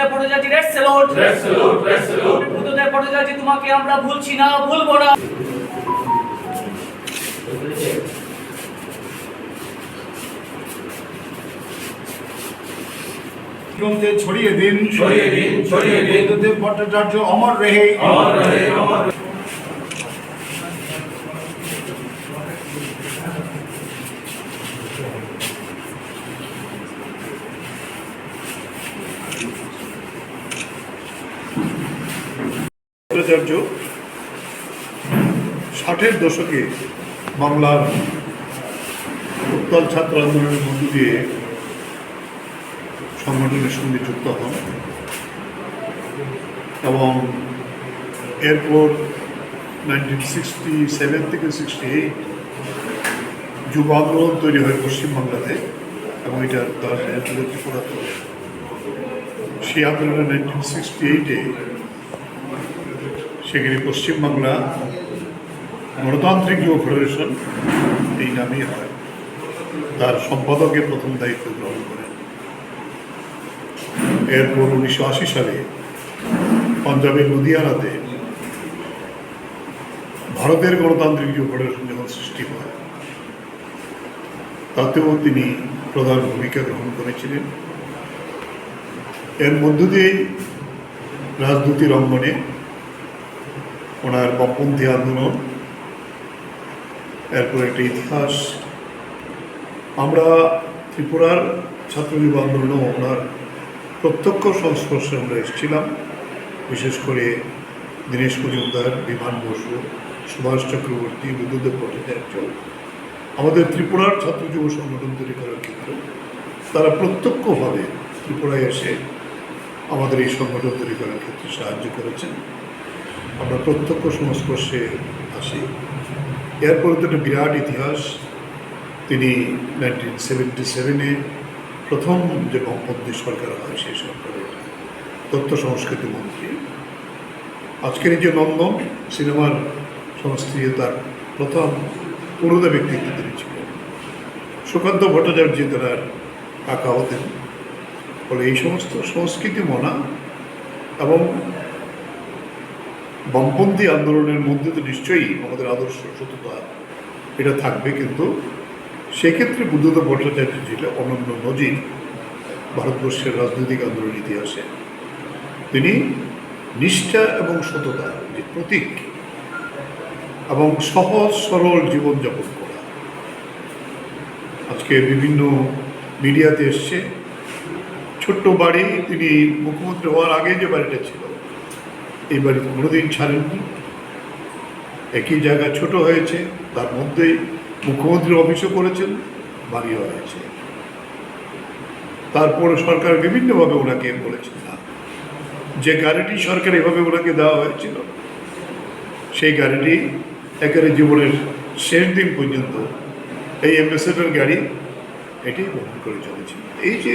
Buddhadeb Bhattacharya red salute. Red salute red salute Buddhadeb Bhattacharya তোমাকে আমরা ভুলছি না ভুলবো না। গ্রন্থে ছড়িয়ে দিন। ছড়িয়ে দিন, ছড়িয়ে দিন। বুদ্ধদেব ভট্টাচার্য অমর রহে। আমার রহে আমার ভট্টাচার্য ষাটের দশকে বাংলার উত্তাল ছাত্র আন্দোলনের মধ্য দিয়ে সংগঠনের সঙ্গে যুক্ত হন এবং এরপর নাইনটিন সিক্সটি সেভেন থেকে সিক্সটি এইট যুব আন্দোলন তৈরি হয় পশ্চিমবাংলাতে এবং এটা তার সেই আন্দোলনে নাইনটিন সিক্সটি এইটে সেখানে পশ্চিমবাংলা গণতান্ত্রিক যুব ফেডারেশন এই নামেই হয়। তার সম্পাদকের প্রথম দায়িত্ব গ্রহণ করেন। এরপর উনিশশো আশি সালে পাঞ্জাবের লুধিয়ানাতে ভারতের গণতান্ত্রিক যুব ফেডারেশন যখন সৃষ্টি হয়, তাতেও তিনি প্রধান ভূমিকা গ্রহণ করেছিলেন। এর মধ্য দিয়েই রাজনীতির অঙ্গনে ওনার বামপন্থী আন্দোলন এরপর একটা ইতিহাস। আমরা ত্রিপুরার ছাত্র যুব আন্দোলনেও ওনার প্রত্যক্ষ সংস্পর্শে আমরা এসেছিলাম, বিশেষ করে দীনেশ মজুমদার, বিমান বসু, সুভাষ চক্রবর্তী বুদ্ধদেব ভট্টাচার্য। আমাদের ত্রিপুরার ছাত্র যুব সংগঠন তৈরি করার ক্ষেত্রে তারা প্রত্যক্ষভাবে ত্রিপুরায় এসে আমাদের এই সংগঠন তৈরি করার ক্ষেত্রে সাহায্য করেছেন। আমরা প্রত্যক্ষ সংস্পর্শে আসি। এরপরে তো একটা বিরাট ইতিহাস। তিনি নাইনটিন সেভেন্টি সেভেনে প্রথম যে বামপন্থী সরকার হয় সেই সরকারের তথ্য সংস্কৃতি মন্ত্রী। আজকের যে নন্দন সিনেমার সংস্কৃতি তার প্রথম পুরোদা ব্যক্তিত্ব তিনি ছিলেন। সুকান্ত ভট্টাচার্য তার কাকা হতেন। ফলে এই সমস্ত সংস্কৃতি মনা এবং বামপন্থী আন্দোলনের মধ্যে তো নিশ্চয়ই আমাদের আদর্শ সততা এটা থাকবে, কিন্তু সেক্ষেত্রে বুদ্ধদেব ভট্টাচার্য ছিল অনন্য নজির ভারতবর্ষের রাজনৈতিক আন্দোলন ইতিহাসে, তিনি নিষ্ঠা এবং সততা যে প্রতীক এবং সহজ, সরল জীবনযাপন করা। আজকে বিভিন্ন মিডিয়াতে এসছে, ছোট্ট বাড়ি তিনি মুখ্যমন্ত্রী হওয়ার আগে যে বাড়িটা ছিল এই বাড়ি কোনোদিন ছাড়েননি। একই জায়গা ছোট হয়েছে, তার মধ্যেই মুখ্যমন্ত্রীর অফিসও করেছেন, বাড়িও হয়েছে তারপরে সরকার বিভিন্নভাবে ওনাকে বলেছেন না। যে গাড়িটি সরকার এভাবে ওনাকে দেওয়া হয়েছিল, সেই গাড়িটি একেবারে জীবনের শেষ দিন পর্যন্ত এই অ্যাম্বাসেডার গাড়ি এটি বহন করে চলেছিল। এই যে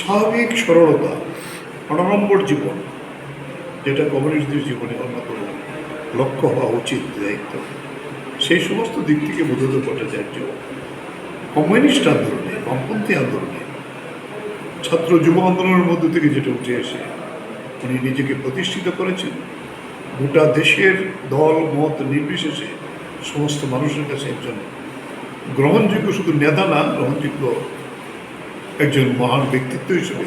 স্বাভাবিক সরলতা অনম্বর জীবন যেটা কমিউনিস্টদের জীবনে অন্যতম লক্ষ্য হওয়া উচিত দায়িত্ব। সেই সমস্ত দিক থেকে বোধত ভট্টাচার্য কমিউনিস্ট আন্দোলনে, বামপন্থী আন্দোলনে, ছাত্র যুব আন্দোলনের মধ্য থেকে যেটা উঠে এসে উনি নিজেকে প্রতিষ্ঠিত করেছেন। গোটা দেশের দল, মত নির্বিশেষে সমস্ত মানুষের কাছে একজন গ্রহণযোগ্য, শুধু নেতা না, গ্রহণযোগ্য একজন মহান ব্যক্তিত্ব হিসেবে